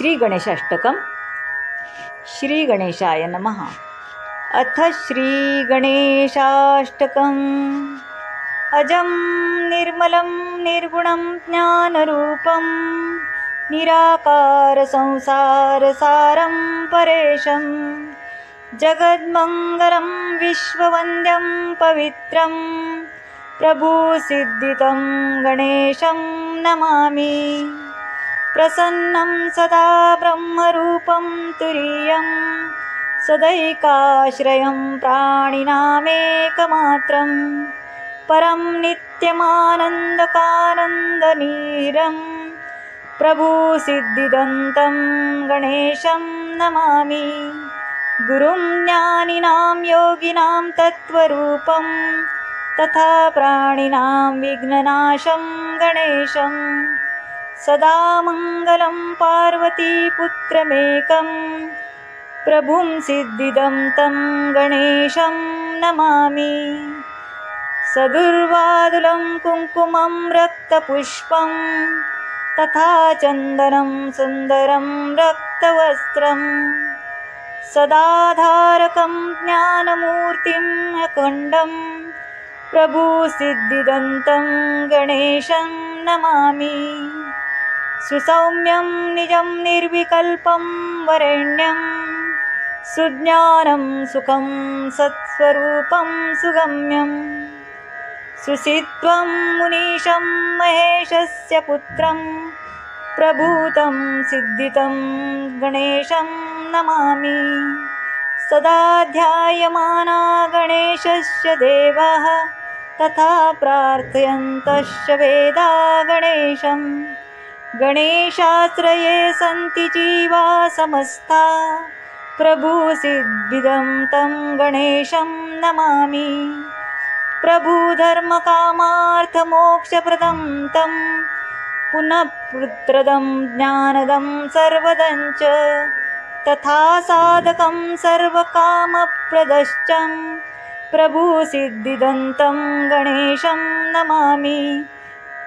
श्रीगणेशाष्टकं श्रीगणेशाय नमः। अथ श्रीगणेशाष्टकम्। अजं निर्मलं निर्गुणं ज्ञानरूपं निराकारसंसारसारं परेशं जगद्मङ्गलं विश्ववन्द्यं पवित्रं प्रभुसिद्धितं गणेशं नमामि प्रसन्नं सदा ब्रह्मरूपं तुरीयं सदैकाश्रयं प्राणिनामेकमात्रं परं नित्यमानन्दकानन्दनीरं प्रभुसिद्धिदन्तं गणेशं नमामि। गुरुं ज्ञानिनां योगिनां तत्त्वरूपं तथा प्राणिनां विघ्ननाशं गणेशम् सदा मङ्गलं पार्वतीपुत्रमेकं प्रभुं सिद्धिदं तं गणेशं नमामि। सदुर्वादुलं कुङ्कुमं रक्तपुष्पं तथा चन्दनं सुन्दरं रक्तवस्त्रं सदाधारकं ज्ञानमूर्तिम् अखण्डं प्रभुसिद्धिदन्तं गणेशं नमामि सुसौम्यं निजं निर्विकल्पं वरेण्यं सुज्ञानं सुखं सत्स्वरूपं सुगम्यं। सुसित्वं मुनीशं महेशस्य पुत्रं प्रभूतं सिद्धितं गणेशं नमामि। सदा ध्यायमाना गणेशस्य देवाः तथा प्रार्थयन्तश्च वेदा गणेशं गणेशाश्रये सन्ति जीवा समस्ता। प्रभुसिद्धिदं तं गणेशं नमामि। प्रभुधर्मकामार्थमोक्षप्रदं तं पुनः पुत्रदं ज्ञानदं सर्वदं च तथा साधकं सर्वकामप्रदश्च। प्रभुसिद्धिदन्तं गणेशं नमामि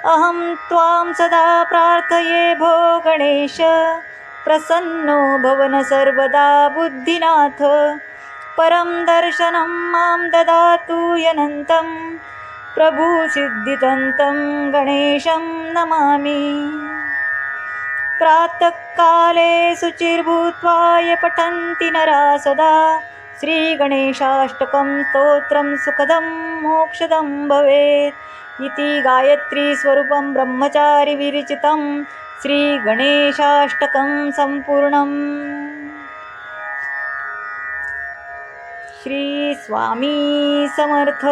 अहं त्वां सदा प्रार्थये भो गणेश। प्रसन्नो भवन सर्वदा बुद्धिनाथ। परं दर्शनं मां ददातु यनन्तं। प्रभुसिद्धितन्तं गणेशं नमामि। प्रातःकाले शुचिर्भूत्वा ये पठन्ति नरा सदा। श्रीगणेशाष्टकं स्तोत्रं सुखदं मोक्षदं भवेत् इति गायत्रीस्वरूपं ब्रह्मचारिविरचितं श्रीगणेशाष्टकं सम्पूर्णम्। श्रीस्वामी समर्थ।